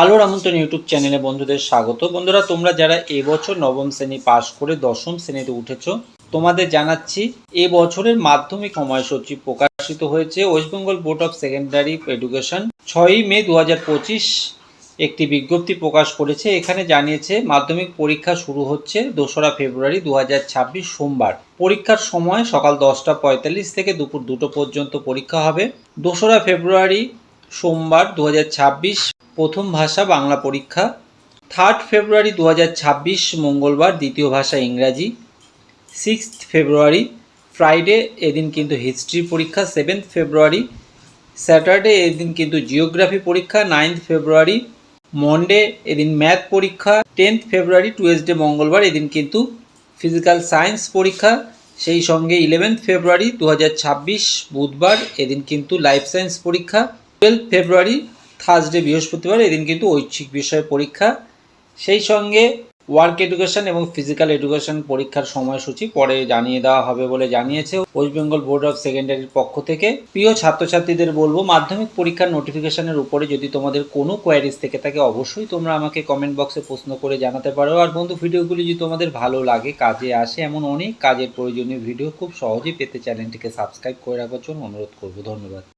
আলোর আমন্ত্রণ ইউটিউব চ্যানেলে বন্ধুদের স্বাগত। বন্ধুরা, তোমরা যারা এবছর নবম শ্রেণি পাশ করে দশম শ্রেণীতে উঠেছো, তোমাদের জানাচ্ছি এ বছরের মাধ্যমিক সময়সূচি প্রকাশিত হয়েছে West Bengal Board of Secondary Education ছয়ই মে দু হাজার পঁচিশ একটি বিজ্ঞপ্তি প্রকাশ করেছে। এখানে জানিয়েছে, মাধ্যমিক পরীক্ষা শুরু হচ্ছে দোসরা ফেব্রুয়ারি দু হাজার ছাব্বিশ সোমবার। পরীক্ষার সময় সকাল দশটা পঁয়তাল্লিশ থেকে দুপুর দুটো পর্যন্ত পরীক্ষা হবে। দোসরা ফেব্রুয়ারি সোমবার দু হাজার ছাব্বিশ প্রথম ভাষা বাংলা পরীক্ষা। থার্ড ফেব্রুয়ারি দু হাজার ছাব্বিশ, মঙ্গলবার দ্বিতীয় ভাষা ইংরাজি। সিক্সথ ফেব্রুয়ারি ফ্রাইডে এদিন কিন্তু হিস্ট্রি পরীক্ষা সেভেন্থ ফেব্রুয়ারি স্যাটারডে এদিন কিন্তু জিওগ্রাফি পরীক্ষা নাইন্থ ফেব্রুয়ারি মন্ডে এদিন ম্যাথ পরীক্ষা টেন্থ ফেব্রুয়ারি টুয়েসডে মঙ্গলবার এদিন কিন্তু ফিজিক্যাল সায়েন্স পরীক্ষা। সেই সঙ্গে ইলেভেন্থ ফেব্রুয়ারি দু হাজার ছাব্বিশ, বুধবার এদিন কিন্তু লাইফ সায়েন্স পরীক্ষা। টুয়েলভ ফেব্রুয়ারি থার্সডে বৃহস্পতিবার, এদিন কিন্তু ঐচ্ছিক বিষয় পরীক্ষা। সেই সঙ্গে ওয়ার্ক এডুকেশন এবং ফিজিক্যাল এডুকেশন পরীক্ষার সময়সূচি পরে জানিয়ে দেওয়া হবে বলে জানিয়েছে ওয়েস্ট বেঙ্গল বোর্ড অফ সেকেন্ডারির পক্ষ থেকে। প্রিয় ছাত্রছাত্রীদের বলব, মাধ্যমিক পরীক্ষার নোটিফিকেশনের উপরে যদি তোমাদের কোনো কোয়ারিজ থেকে থাকে, অবশ্যই তোমরা আমাকে কমেন্ট বক্সে প্রশ্ন করে জানাতে পারো। আর বন্ধু, ভিডিওগুলি যদি তোমাদের ভালো লাগে, কাজে আসে এমন অনেক কাজের প্রয়োজনীয় ভিডিও খুব সহজেই পেতে চ্যানেলটিকে সাবস্ক্রাইব করে রাখার জন্য অনুরোধ করব। ধন্যবাদ।